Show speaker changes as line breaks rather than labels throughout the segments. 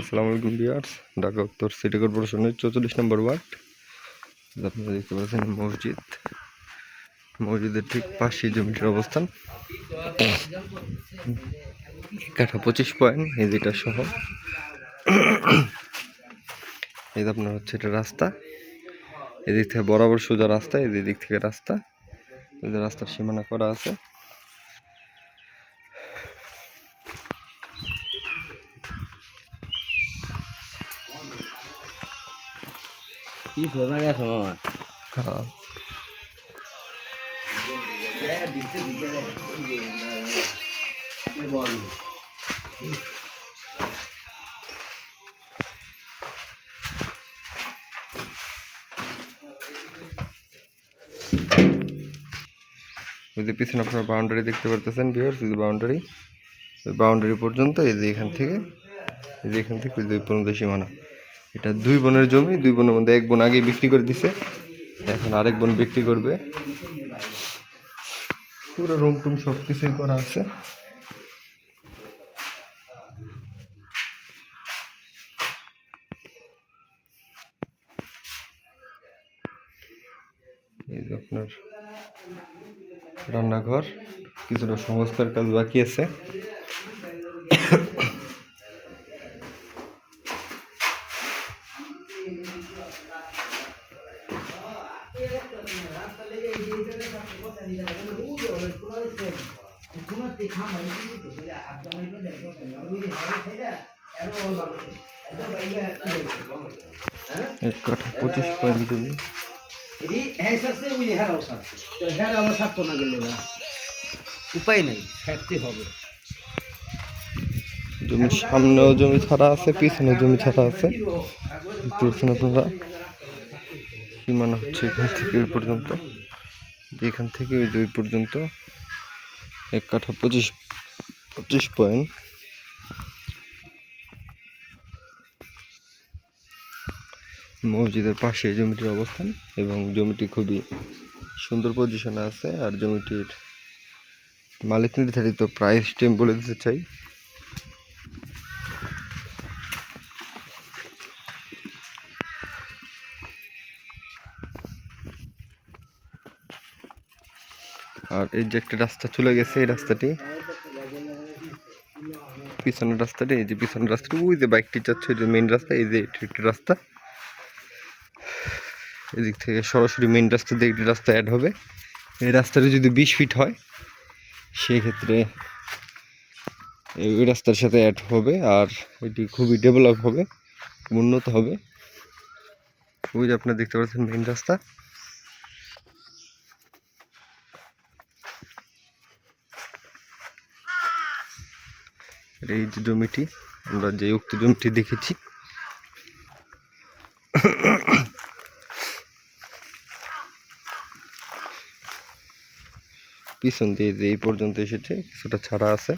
আসসালামু আলাইকুম বিয়ার্স ঢাকা উত্তর সিটি কর্পোরেশনের চৌচল্লিশ নম্বর ওয়ার্ড। আপনারা দেখতে পাচ্ছেন মসজিদ, মসজিদের ঠিক পাশে জমিটির অবস্থান। কাঠা পঁচিশ পয়েন্ট, এই যেটা সহ এই আপনার হচ্ছে এটা রাস্তা। এদিক থেকে বরাবর সোজা রাস্তা এই যে দিক থেকে রাস্তা রাস্তার সীমানা করা আছে।
কি শোনা গেছে মামা
হ্যাঁ পিছনে আপনার বাউন্ডারি দেখতে পারতেছেন এই যে বাউন্ডারি ওই বাউন্ডারি পর্যন্ত এই যে এখান থেকে এই যে এখান থেকে দুই পর্যন্ত সীমানা। এটা দুই বোনের জমি, দুই বোনের মধ্যে এক বোন আগেই বিক্রি করে দিছে, এখন আরেক বোন বিক্রি করবে। পুরো রুম টুম সব কিছুই করা আছে। এই আপনার রান্নাঘর, কিছুটা সংস্কার কাজ বাকি আছে। এক কাঠা পঁচিশ পয়েন্ট জমি
উপায় নেই ছাড়তে হবে
জমির সামনেও জমি ছাড়া আছে পিছনে জমি ছাড়া আছে। দেখতে পাচ্ছেন আপনারা সীমানা হচ্ছে এখান থেকে ওই পর্যন্ত? এখান থেকে ওই ওই পর্যন্ত? এক কাঠা পঁচিশ পঁচিশ পয়েন্ট। মসজিদের পাশে জমিটির অবস্থান এবং জমিটি খুবই সুন্দর পজিশনে আছে, আর জমিটির মালিক নির্ধারিত প্রাইস টেম বলে দিতে চাই। আর এই যে একটা রাস্তা চলে গেছে, এই রাস্তাটি। পিছনের রাস্তাটি, এই যে পিছনের রাস্তাটি, ওই যে বাইকটি যাচ্ছে যে মেইন রাস্তা, এই যে এটি একটি রাস্তা। এদিক থেকে সরাসরি মেইন রাস্তা দিয়ে একটি রাস্তা অ্যাড হবে। এই রাস্তাটি যদি বিশ ফিট হয়, সেক্ষেত্রে এই ওই রাস্তার সাথে অ্যাড হবে আর এটি খুবই ডেভেলপ হবে, উন্নত হবে। ওই যে আপনারা দেখতে পাচ্ছেন মেইন রাস্তা। এই যে জমিটি, আমরা যে উক্ত জমিটি দেখেছি। পিছন দিয়ে যে এই পর্যন্ত এসেছে, কিছুটা ছাড়া আছে।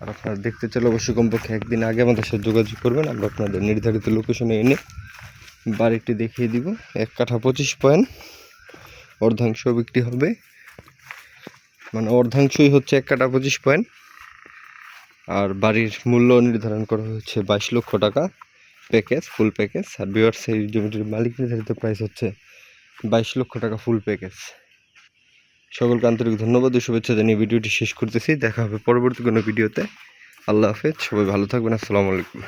আর আপনারা দেখতে চাইলে অবশ্যই কমপক্ষে একদিন আগে আমাদের সাথে যোগাযোগ করবেন, আমরা আপনাদের নির্ধারিত লোকেশনে এনে বাড়িটি দেখিয়ে দিব। এক কাঠা পঁচিশ পয়েন্ট, অর্ধাংশ বিক্রি হবে। মানে অর্ধাংশই হচ্ছে এক কাঠা পঁচিশ পয়েন্ট। আর বাড়ির মূল্য নির্ধারণ করা হচ্ছে বাইশ লক্ষ টাকা প্যাকেজ ফুল প্যাকেজ আর বিয়ার সেই জমিটির মালিক নির্ধারিত প্রাইস হচ্ছে বাইশ লক্ষ টাকা ফুল প্যাকেজ সকলকে আন্তরিক ধন্যবাদ। ও শুভেচ্ছা জানিয়ে ভিডিওটি শেষ করতেছি। দেখা হবে পরবর্তী কোনো ভিডিওতে। আল্লাহ হাফেজ। সবাই ভালো থাকবেন। আসসালামু আলাইকুম।